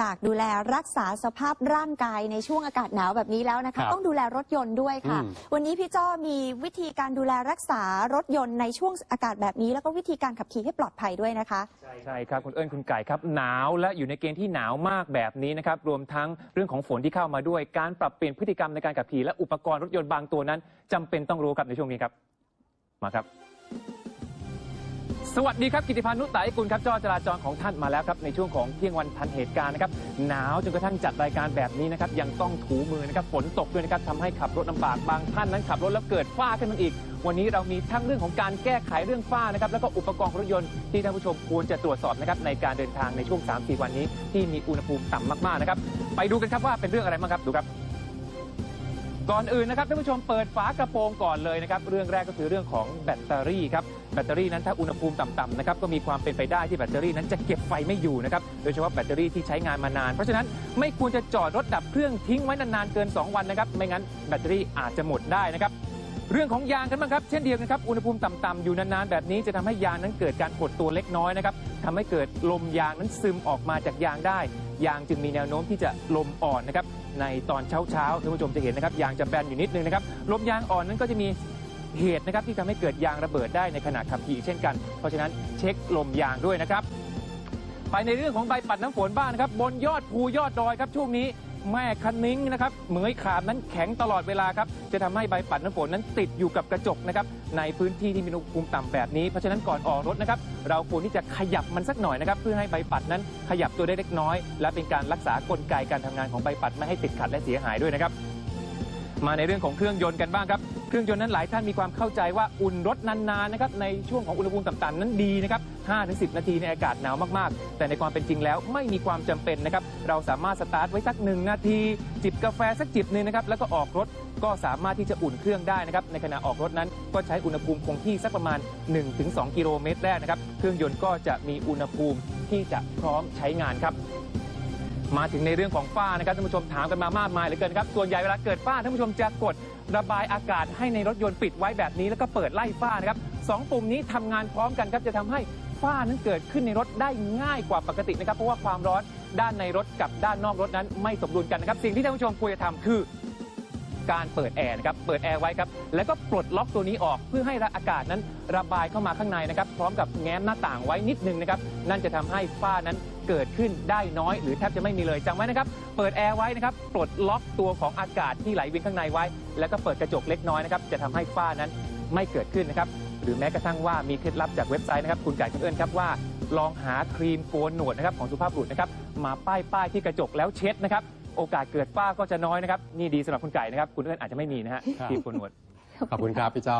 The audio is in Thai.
จากดูแลรักษาสภาพร่างกายในช่วงอากาศหนาวแบบนี้แล้วนะครัคะบต้องดูแลรถยนต์ด้วยค่ะ อืม วันนี้พี่จ้อมีวิธีการดูแลรักษารถยนต์ในช่วงอากาศแบบนี้ แล้วก็วิธีการขับขี่ให้ปลอดภัยด้วยนะคะ ใช่ครับ คุณเอิญคุณไก่ครับ หนาวและอยู่ในเกณฑ์ที่หนาวมากแบบนี้นะครับ รวมทั้งเรื่องของฝนที่เข้ามาด้วย การปรับเปลี่ยนพฤติกรรมในการขับขี่และอุปกรณ์รถยนต์บางตัวนั้นจำเป็นต้องรู้ครับในช่วงนี้ครับ มาครับ สวัสดีครับกิติพันธ์นุตตาอิกุลครับจอจราจรของท่านมาแล้วครับในช่วงของเที่ยงวันทันเหตุการณ์นะครับหนาวจนกระทั่งจัดรายการแบบนี้นะครับยังต้องถูมือนะครับฝนตกด้วยนะครับทำให้ขับรถลำบากบางท่านนั้นขับรถแล้วเกิดฝ้าขึ้นมาอีก วันนี้เรามีทั้งเรื่องของการแก้ไขเรื่องฝ้านะครับแล้วก็อุปกรณ์รถยนต์ที่ท่านผู้ชมควรจะตรวจสอบนะครับในการเดินทางในช่วง 3-4 วันนี้ ที่มีอุณหภูมิต่ำมากๆนะครับไปดูกันครับว่าเป็นเรื่องอะไรบ้างครับดูครับ ก่อนอื่นนะครับท่านผู้ชมเปิดฝากระโปรงก่อนเลยนะครับเรื่องแรกก็คือเรื่องของแบตเตอรี่ครับแบตเตอรี่นั้นถ้าอุณหภูมิต่ำๆนะครับก็มีความเป็นไปได้ที่แบตเตอรี่นั้นจะเก็บไฟไม่อยู่นะครับโดยเฉพาะแบตเตอรี่ที่ใช้งานมานาน เพราะฉะนั้นไม่ควรจะจอดรถดับเครื่องทิ้งไว้นานๆเกิน 2 วันนะครับไม่งั้นแบตเตอรี่อาจจะหมดได้นะครับ เรื่องของยางกันบ้างครับเช่นเดียวกันครับอุณหภูมิต่ำๆอยู่นานๆแบบนี้จะทำให้ยางนั้นเกิดการหดตัวเล็กน้อยนะครับทำให้เกิดลมยางนั้นซึมออกมาจากยางได้ ยางจึงมีแนวโน้มที่จะลมอ่อนนะครับในตอนเช้าๆท่านผู้ชมจะเห็นนะครับยางจะแบนอยู่นิดนึงนะครับลมยางอ่อนนั้นก็จะมีเหตุนะครับที่ทำให้เกิดยางระเบิดได้ในขณะขับขี่เช่นกัน เพราะฉะนั้นเช็คลมยางด้วยนะครับไปในเรื่องของใบปัดน้ำฝนบ้างนะครับบนยอดภูยอดดอยครับช่วงนี้ แม่คันนิ้งนะครับเหมยขามนั้นแข็งตลอดเวลาครับจะทำให้ใบปัดน้ำฝนนั้นติดอยู่กับกระจกนะครับในพื้นที่ที่มีอุณหภูมิต่ำแบบนี้เพราะฉะนั้นก่อนออกรถนะครับเราควรที่จะขยับมันสักหน่อยนะครับเพื่อให้ใบปัดนั้นขยับตัวได้เล็กน้อย และเป็นการรักษากลไกการทำงานของใบปัดไม่ให้ติดขัดและเสียหายด้วยนะครับมาในเรื่องของเครื่องยนต์กันบ้างครับ เครื่องยนต์นั้นหลายท่านมีความเข้าใจว่าอุ่นรถนานๆนะครับในช่วงของอุณหภูมิต่ำๆนั้นดีนะครับ 5-10 นาทีในอากาศหนาวมากๆ แต่ในความเป็นจริงแล้วไม่มีความจำเป็นนะครับ เราสามารถสตาร์ทไว้สักหนึ่งนาที จิบกาแฟสักจิบหนึ่งนะครับ แล้วก็ออกรถก็สามารถที่จะอุ่นเครื่องได้นะครับ ในขณะออกรถนั้นก็ใช้อุณหภูมิคงที่สักประมาณ 1-2 กิโลเมตรแรกนะครับ เครื่องยนต์ก็จะมีอุณหภูมิที่จะพร้อมใช้งานครับ มาถึงในเรื่องของฝ้านะครับท่านผู้ชมถามกันมามากมายเหลือเกินครับส่วนใหญ่เวลาเกิดฝ้าท่านผู้ชมจะกดระบายอากาศให้ในรถยนต์ปิดไว้แบบนี้แล้วก็เปิดไล่ฝ้านะครับสองปุ่มนี้ทำงานพร้อมกันครับจะทำให้ฝ้านั้นเกิดขึ้นในรถได้ง่ายกว่าปกตินะครับเพราะว่าความร้อนด้านในรถกับด้านนอกรถนั้นไม่สมดุลกันนะครับสิ่งที่ท่านผู้ชมควรจะทำคือ การเปิดแอร์นะครับเปิดแอร์ไว้ครับแล้วก็ปลดล็อกตัวนี้ออก เพื่อให้อากาศนั้นระบายเข้ามาข้างในนะครับพร้อมกับแง้มหน้าต่างไว้นิดนึงนะครับนั่นจะทำให้ฝ้านั้นเกิดขึ้นได้น้อย หรือแทบจะไม่มีเลยจำไว้นะครับเปิดแอร์ไว้นะครับปลดล็อกตัวของอากาศที่ไหลเวียนข้างในไว้ แล้วก็เปิดกระจกเล็กน้อยนะครับจะทำให้ฝ้านั้นไม่เกิดขึ้นนะครับหรือแม้กระทั่งว่ามีเคล็ดลับจากเว็บไซต์นะครับคุณไก่คุณเอิญครับว่าลองหาครีมโกนหนวดนะครับของสุภาพบุรุษนะครับมาป้ายป้ายที่กระจกแล้วเช็ดนะครับ โอกาสเกิดฝ้าก็จะน้อยนะครับ นี่ดีสำหรับคุณไก่นะครับ คุณเอิญอาจจะไม่มีนะฮะครับครีมโกนหนวด ขอบคุณครับพี่จ้อ